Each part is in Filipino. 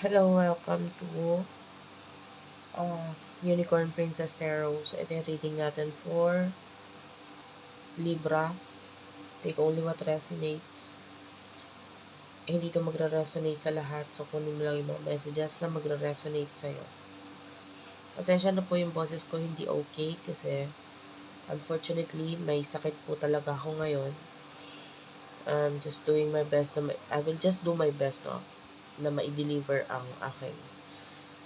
Hello, welcome to uh, Unicorn Princess Tarot. Ito yung reading natin for Libra. Take only what resonates. Eh, hindi ito magre-resonate sa lahat. So, kunin mo lang yung mga messages na magre-resonate sa'yo. Pasensya na po yung boses ko hindi okay kasi unfortunately, may sakit po talaga ako ngayon. I'm just doing my best. Na I will just do my best, no? Na ma-deliver ang aking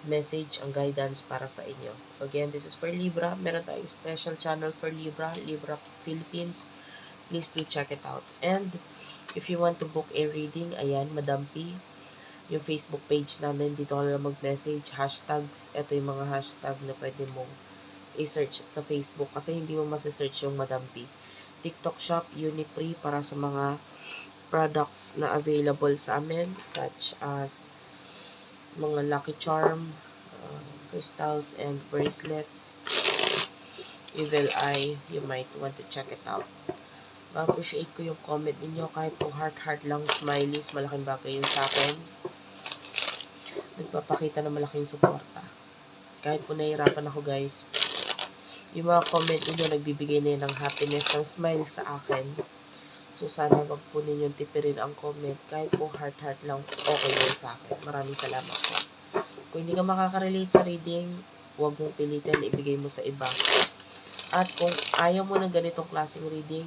message, ang guidance para sa inyo. Again, this is for Libra. Meron tayong special channel for Libra, Libra Philippines. Please do check it out. And if you want to book a reading, ayan, Madam P, yung Facebook page namin, dito ka na mag-message, hashtags, ito yung mga hashtag na pwede mong i-search sa Facebook kasi hindi mo masisearch yung Madam P. TikTok Shop, Unipree para sa mga products na available sa amin such as mga Lucky Charm, uh, crystals and bracelets. Evil Eye, you might want to check it out. Ma-appreciate ko yung comment ninyo kahit po heart-heart lang, smileys, malaking bagay yun sa akin. Nagpapakita ng malaking suporta. Kahit po nahihirapan ako guys, yung mga comment ninyo nagbibigay na ng happiness, ng smile sa akin. So, sana wag po ninyong tipirin ang comment. Kahit po heart-heart lang, okay yun sa akin. Maraming salamat po. Kung hindi ka makaka-relate sa reading, huwag mong pilitin, ibigay mo sa iba. At kung ayaw mo ng ganitong klaseng reading,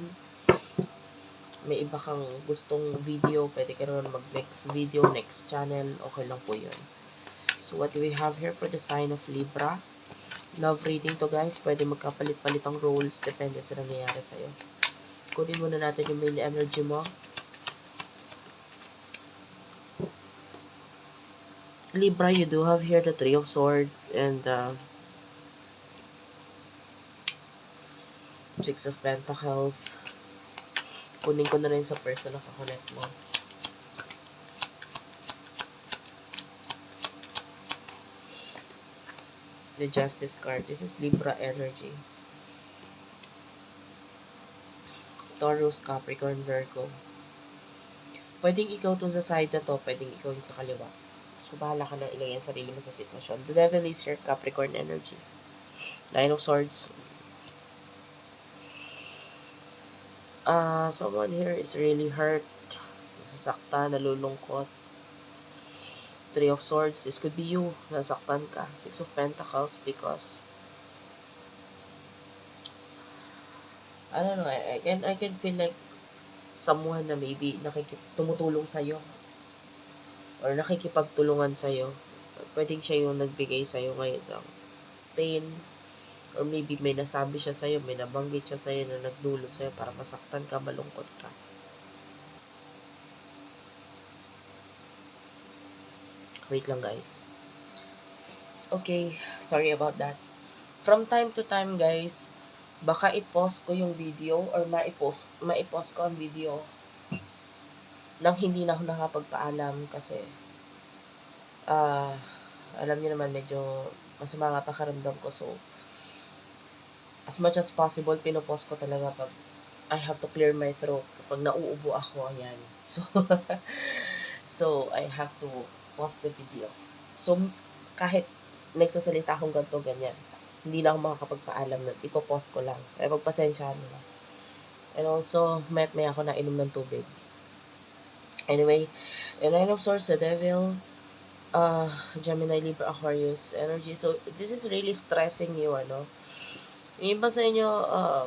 may iba kang gustong video, pwede ka naman mag-next video, next channel, okay lang po yun. So, what do we have here for the sign of Libra? Love reading to guys, pwede magkapalit-palit ang roles, depende sa nangyayari sa'yo kunin muna natin yung main energy mo. Libra, you do have here the Three of Swords and uh, Six of Pentacles. Kunin ko na rin sa person na kakonect mo. The Justice card. This is Libra energy. Taurus, Capricorn, Virgo. Pwedeng ikaw to sa side na to, pwedeng ikaw yung sa kaliwa. So, bahala ka na ilagay ang sarili mo sa sitwasyon. The Devil is your Capricorn energy. Nine of Swords. Uh, someone here is really hurt. Nasasaktan, nalulungkot. Three of Swords. This could be you. Nasaktan ka. Six of Pentacles because I don't know, I, I can I can feel like someone na maybe nakikip tumutulong sa iyo or nakikipagtulungan sa iyo. Pwedeng siya yung nagbigay sa iyo ngayon ng pain or maybe may nasabi siya sa iyo, may nabanggit siya sa iyo na nagdulot sa iyo para masaktan ka, malungkot ka. Wait lang guys. Okay, sorry about that. From time to time guys, baka i-post ko yung video or ma-post, ma-post ko ang video nang hindi na ako nakapagpaalam kasi uh, alam niyo naman medyo masama nga pakaramdam ko. So as much as possible pinopost ko talaga pag I have to clear my throat kapag nauubo ako ayan. So so I have to post the video. So kahit nagsasalita akong ganto ganyan hindi na ako makakapagpaalam na ipopost ko lang. Kaya pagpasensyahan lang. And also, met may ako na inom ng tubig. Anyway, the Nine of Swords, the Devil, uh, Gemini, Libra, Aquarius energy. So, this is really stressing you, ano. Yung iba sa inyo, uh,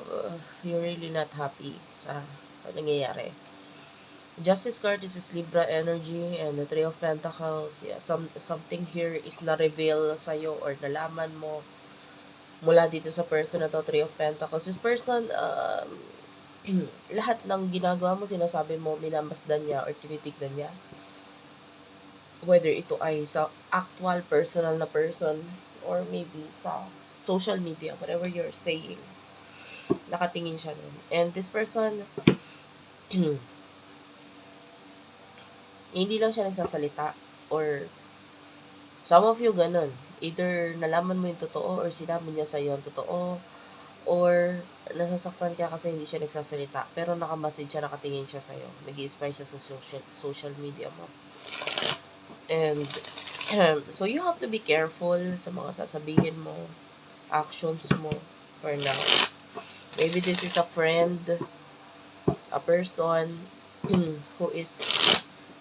you're really not happy sa nangyayari. Justice card, this is Libra energy and the Three of Pentacles. Yeah, some, something here is na-reveal sa'yo or nalaman mo mula dito sa person na to, Three of Pentacles. This person, um, lahat ng ginagawa mo, sinasabi mo, minamasdan niya or tinitignan niya. Whether ito ay sa actual personal na person or maybe sa social media, whatever you're saying. Nakatingin siya nun. And this person, hindi lang siya nagsasalita or some of you ganun either nalaman mo yung totoo or sinabi niya sa iyo ang totoo or nasasaktan ka kasi hindi siya nagsasalita pero nakamasid siya, nakatingin siya sa iyo nag spy siya sa social, social media mo and so, you have to be careful sa mga sasabihin mo, actions mo for now. Maybe this is a friend, a person who is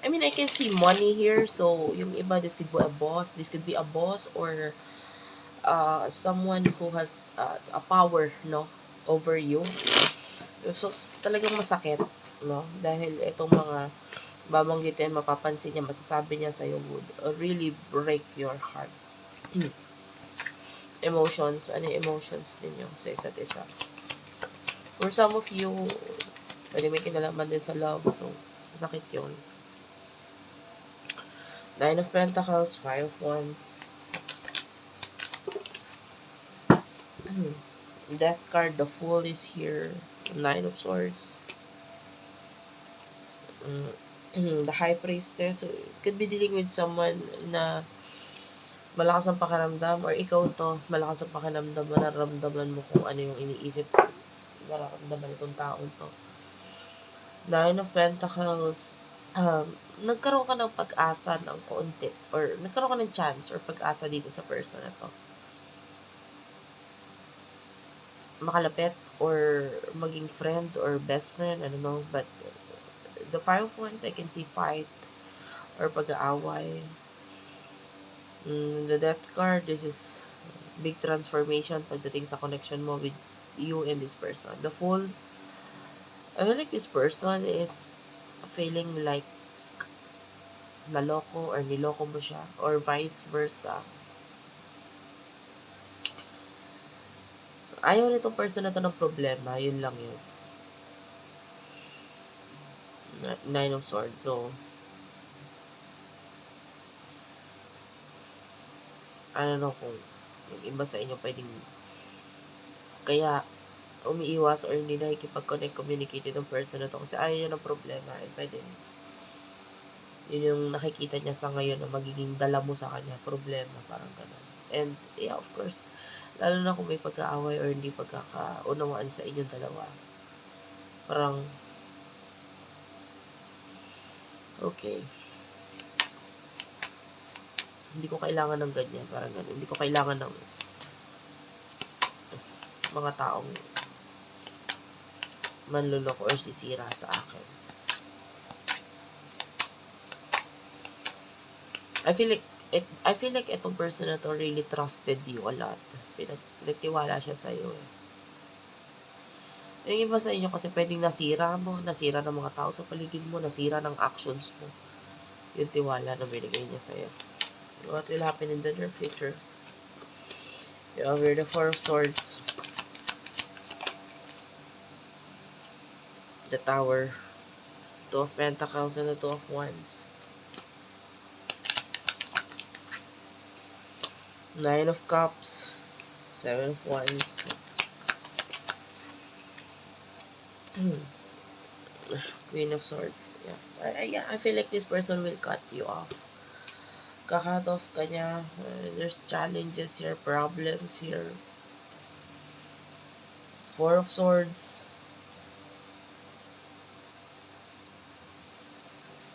I mean, I can see money here. So, yung iba, this could be a boss. This could be a boss or uh, someone who has uh, a power, no, over you. So, talagang masakit, no? Dahil itong mga babanggitin, mapapansin niya, masasabi niya sa'yo would really break your heart. emotions, ano yung emotions ninyo sa isa't isa. For some of you, pwede may kinalaman din sa love, so, masakit yun. Nine of Pentacles, Five of Wands. Death card, the Fool is here. Nine of Swords. Mm, the High Priestess. So, could be dealing with someone na malakas ang pakiramdam or ikaw to, malakas ang pakiramdam mo, nararamdaman mo kung ano yung iniisip nararamdaman itong taong to. Nine of Pentacles, um, nagkaroon ka ng pag-asa ng konti or nagkaroon ka ng chance or pag-asa dito sa person na to. Makalapit or maging friend or best friend, I don't know, but the five of wands, I can see fight or pag-aaway. Mm, the death card, this is big transformation pagdating sa connection mo with you and this person. The fool, I feel like this person is feeling like naloko or niloko mo siya or vice versa. Ayaw nitong person na to ng problema, yun lang yun. Nine of Swords, so I don't know kung yung iba sa inyo pwedeng kaya umiiwas or hindi nakikipag-connect, communicate itong person na to kasi ayaw niya ng problema and pwede yun yung nakikita niya sa ngayon na magiging dala mo sa kanya, problema, parang gano'n. And, yeah, of course, lalo na kung may pagkaaway or hindi pagkakaunawaan sa inyong dalawa. Parang, okay. Hindi ko kailangan ng ganyan, parang gano'n. Hindi ko kailangan ng mga taong manluloko or sisira sa akin. I feel like it, I feel like itong person na to really trusted you a lot. Pinag, pinagtiwala siya sa iyo. Eh. Yung iba sa inyo kasi pwedeng nasira mo, nasira ng mga tao sa paligid mo, nasira ng actions mo. Yung tiwala na binigay niya sa iyo. What will happen in the near future? You have the Four of Swords. The Tower. Two of Pentacles and the Two of Wands. Nine of Cups, Seven of Wands, Queen of Swords. Yeah. I, yeah, I feel like this person will cut you off. Kakat off kanya. Uh, there's challenges here, problems here. Four of Swords.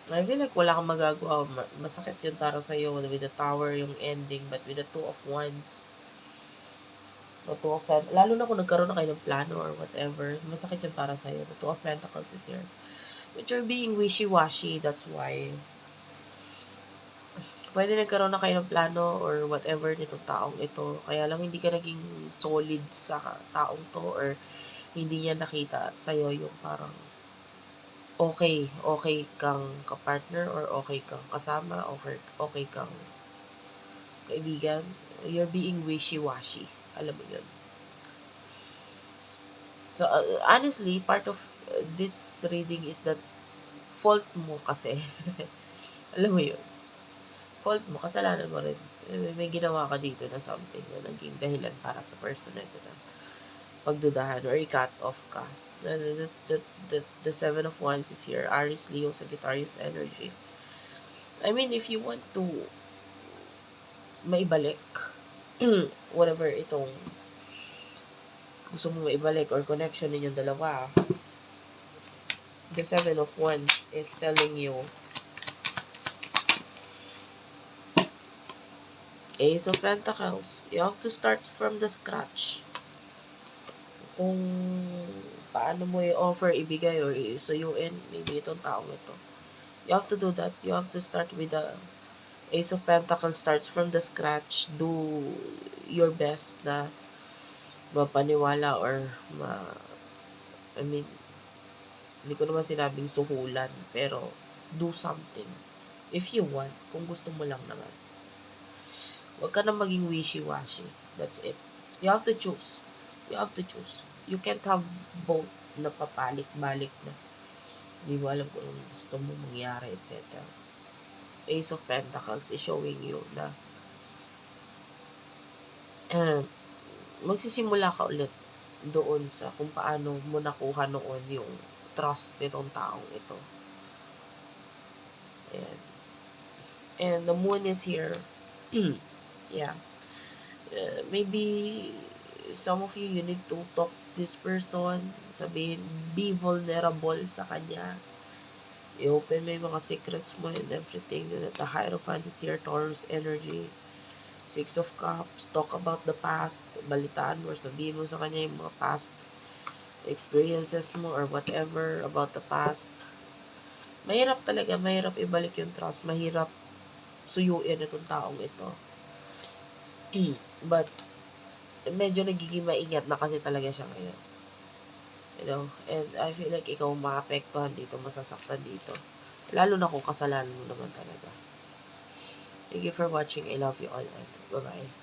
I feel like wala kang magagawa. Masakit yun para sa'yo with the tower, yung ending. But with the two of wands, the two of pentacles, lalo na kung nagkaroon na kayo ng plano or whatever, masakit yun para sa'yo. The two of pentacles is here. But you're being wishy-washy, that's why. Pwede nagkaroon na kayo ng plano or whatever nitong taong ito. Kaya lang hindi ka naging solid sa taong to or hindi niya nakita sa'yo yung parang okay, okay kang kapartner or okay kang kasama, okay, okay kang kaibigan, you're being wishy-washy. Alam mo yun. So, uh, honestly, part of uh, this reading is that fault mo kasi. Alam mo yun. Fault mo, kasalanan mo rin. May ginawa ka dito na something na naging dahilan para sa person na ito na pagdudahan or i-cut off ka the, the, the, the Seven of Wands is here. Aries, Leo, Sagittarius energy. I mean, if you want to maibalik whatever itong gusto mo maibalik or connection ninyong dalawa, the Seven of Wands is telling you Ace of Pentacles. You have to start from the scratch. Kung paano mo i-offer, ibigay, or isuyuin, maybe itong taong ito. You have to do that. You have to start with the Ace of Pentacles starts from the scratch. Do your best na mapaniwala or ma... I mean, hindi ko naman sinabing suhulan, pero do something. If you want, kung gusto mo lang naman. Huwag ka na maging wishy-washy. That's it. You have to choose. You have to choose. You can't have both na papalik-balik na. Hindi mo alam kung gusto mo mangyari, etc. Ace of Pentacles is showing you na eh, magsisimula ka ulit doon sa kung paano mo nakuha noon yung trust nitong taong ito. Ayan. And the moon is here. yeah. Uh, maybe some of you, you need to talk this person. Sabihin, be vulnerable sa kanya. I-open mo yung mga secrets mo and everything. That the Hierophant is here, Taurus energy. Six of Cups, talk about the past. Balitaan mo sabihin mo sa kanya yung mga past experiences mo or whatever about the past. Mahirap talaga, mahirap ibalik yung trust. Mahirap suyuin itong taong ito. But, medyo nagiging maingat na kasi talaga siya ngayon. You know, and I feel like ikaw maapektuhan dito, masasaktan dito. Lalo na kung kasalanan mo naman talaga. Thank you for watching. I love you all and bye-bye.